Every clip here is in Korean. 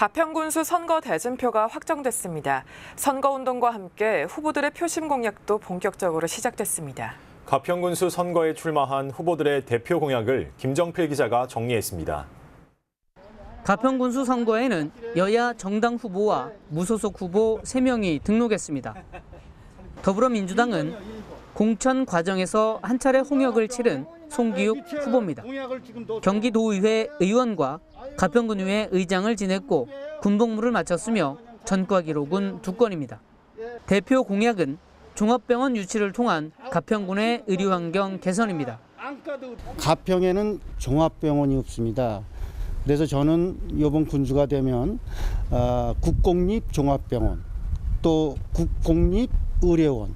가평군수 선거 대진표가 확정됐습니다. 선거운동과 함께 후보들의 표심 공약도 본격적으로 시작됐습니다. 가평군수 선거에 출마한 후보들의 대표 공약을 김정필 기자가 정리했습니다. 가평군수 선거에는 여야 정당 후보와 무소속 후보 3명이 등록했습니다. 더불어민주당은 공천 과정에서 한 차례 홍역을 치른 송기욱 후보입니다. 경기도의회 의원과 가평군의회 의장을 지냈고 군복무를 마쳤으며 전과 기록은 두 건입니다. 대표 공약은 종합병원 유치를 통한 가평군의 의료 환경 개선입니다. 가평에는 종합병원이 없습니다. 그래서 저는 이번 군주가 되면 아, 국공립 종합병원 또 국공립 의료원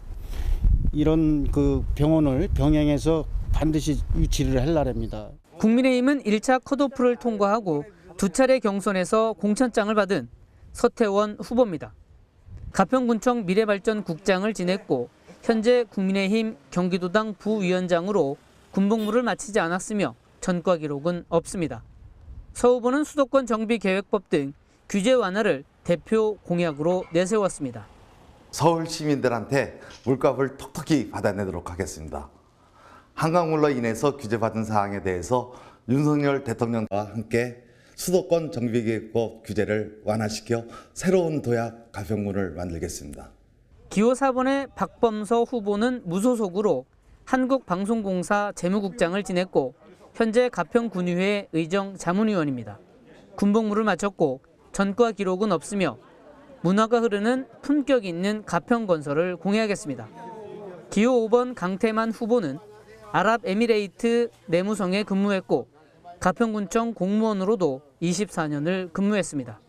이런 그 병원을 병행해서 반드시 유치를 할라랍니다. 국민의힘은 1차 컷오프를 통과하고 두 차례 경선에서 공천장을 받은 서태원 후보입니다. 가평군청 미래발전국장을 지냈고 현재 국민의힘 경기도당 부위원장으로 군복무를 마치지 않았으며 전과 기록은 없습니다. 서 후보는 수도권 정비 계획법 등 규제 완화를 대표 공약으로 내세웠습니다. 서울 시민들한테 물값을 톡톡히 받아내도록 하겠습니다. 한강물로 인해서 규제받은 사항에 대해서 윤석열 대통령과 함께 수도권 정비계획법 규제를 완화시켜 새로운 도약 가평군을 만들겠습니다. 기호 4번의 박범서 후보는 무소속으로 한국방송공사 재무국장을 지냈고 현재 가평군의회 의정 자문위원입니다. 군복무를 마쳤고 전과 기록은 없으며 문화가 흐르는 품격 있는 가평건설을 공약했습니다. 기호 5번 강태만 후보는 아랍에미레이트 내무성에 근무했고 가평군청 공무원으로도 24년을 근무했습니다.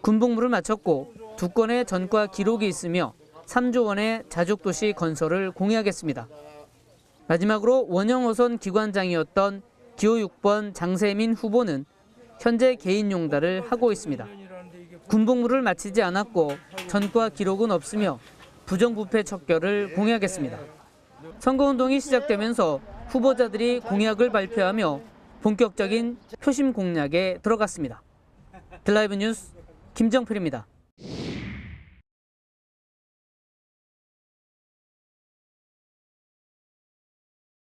군복무를 마쳤고 두 건의 전과 기록이 있으며 3조 원의 자족도시 건설을 공약했습니다. 마지막으로 원형어선 기관장이었던 기호 6번 장세민 후보는 현재 개인 용달을 하고 있습니다. 군복무를 마치지 않았고 전과 기록은 없으며 부정부패 척결을 공약했습니다. 선거운동이 시작되면서 후보자들이 공약을 발표하며 본격적인 표심 공략에 들어갔습니다. 드라이브 뉴스 김정필입니다.